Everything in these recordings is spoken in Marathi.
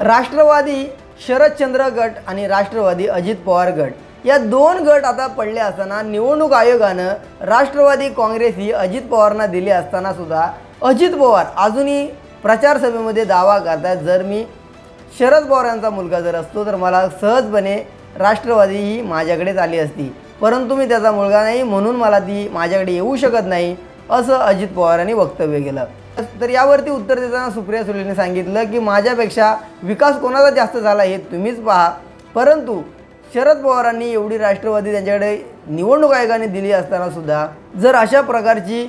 राष्ट्रवादी शरदचंद्र गट आणि राष्ट्रवादी अजित पवार गट. या दोन गट आता पडले असताना निवडणूक आयोगानं राष्ट्रवादी काँग्रेस ही अजित पवारांना दिली असताना सुद्धा अजित पवार अजूनही प्रचार सभेमध्ये दावा करतात जर मी शरद पवार यांचा मुलगा जर असतो तर मला सहजपणे राष्ट्रवादी ही माझ्याकडेच आली असती. परंतु मी त्याचा मुलगा नाही म्हणून मला ती माझ्याकडे येऊ शकत नाही असं अजित पवारांनी वक्तव्य केलं. तर यावरती उत्तर देताना सुप्रिया सुलेने सांगितलं की माझ्यापेक्षा विकास कोणाचा जास्त झाला हे तुम्हीच पहा. परंतु शरद पवारांनी एवढी राष्ट्रवादी त्यांच्याकडे निवडणूक आयोगाने दिली असताना सुद्धा जर अशा प्रकारची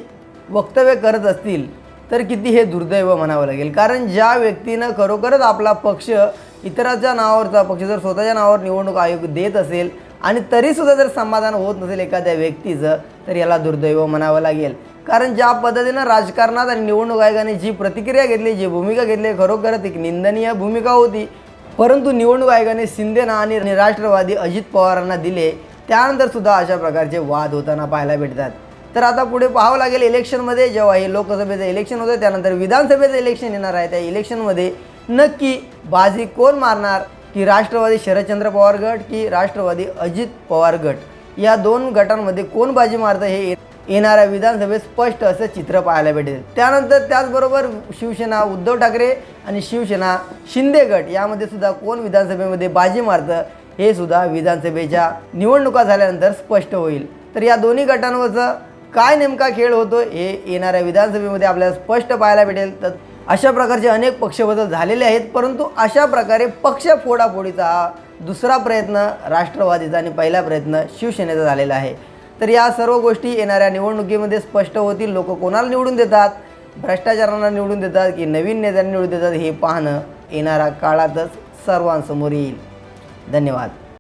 वक्तव्य करत असतील तर किती हे दुर्दैव म्हणावं लागेल. कारण ज्या व्यक्तीनं खरोखरच आपला पक्ष इतराच्या नावावरचा पक्ष जर स्वतःच्या नावावर निवडणूक आयोग देत असेल आणि तरीसुद्धा जर समाधान होत नसेल एखाद्या व्यक्तीचं तर याला दुर्दैव म्हणावं लागेल. कारण ज्या पद्धतीनं राजकारणात आणि निवडणूक आयोगाने जी प्रतिक्रिया घेतली जी भूमिका घेतली खरोखरच एक निंदनीय भूमिका होती. परंतु निवडणूक आयोगाने शिंदेना आणि राष्ट्रवादी अजित पवारांना दिले. त्यानंतर सुद्धा अशा प्रकारचे वाद होताना पाहायला भेटतात. तर आता पुढे पाहावं लागेल इलेक्शनमध्ये जेव्हा हे लोकसभेचं इलेक्शन होतं त्यानंतर विधानसभेचं इलेक्शन येणार आहे. त्या इलेक्शनमध्ये नक्की बाजी कोण मारणार? की राष्ट्रवादी शरदचंद्र पवार गट की राष्ट्रवादी अजित पवार गट? या दोन गटांमध्ये कोण बाजी मारतं हे येणाऱ्या विधानसभेत स्पष्ट असं चित्र पाहायला भेटेल. त्यानंतर त्याचबरोबर शिवसेना उद्धव ठाकरे आणि शिवसेना शिंदे गट यामध्ये सुद्धा कोण विधानसभेमध्ये बाजी मारतं हे सुद्धा विधानसभेच्या निवडणुका झाल्यानंतर स्पष्ट होईल. तर या दोन्ही गटांवरचं काय नेमका खेळ होतो हे येणाऱ्या विधानसभेमध्ये आपल्याला स्पष्ट पाहायला भेटेल. तर अशा प्रकारचे अनेक पक्षबदल झालेले आहेत परंतु अशा प्रकारे पक्ष फोडाफोडीचा हा दुसरा प्रयत्न राष्ट्रवादीचा आणि पहिला प्रयत्न शिवसेनेचा झालेला आहे. तर या सर्व गोष्टी येणाऱ्या निवडणुकीमध्ये स्पष्ट होतील. लोक कोणाला निवडून देतात? भ्रष्टाचारांना निवडून देतात की नवीन नेत्यांना निवडून देतात हे पाहणं येणाऱ्या काळातच सर्वांसमोर येईल. धन्यवाद.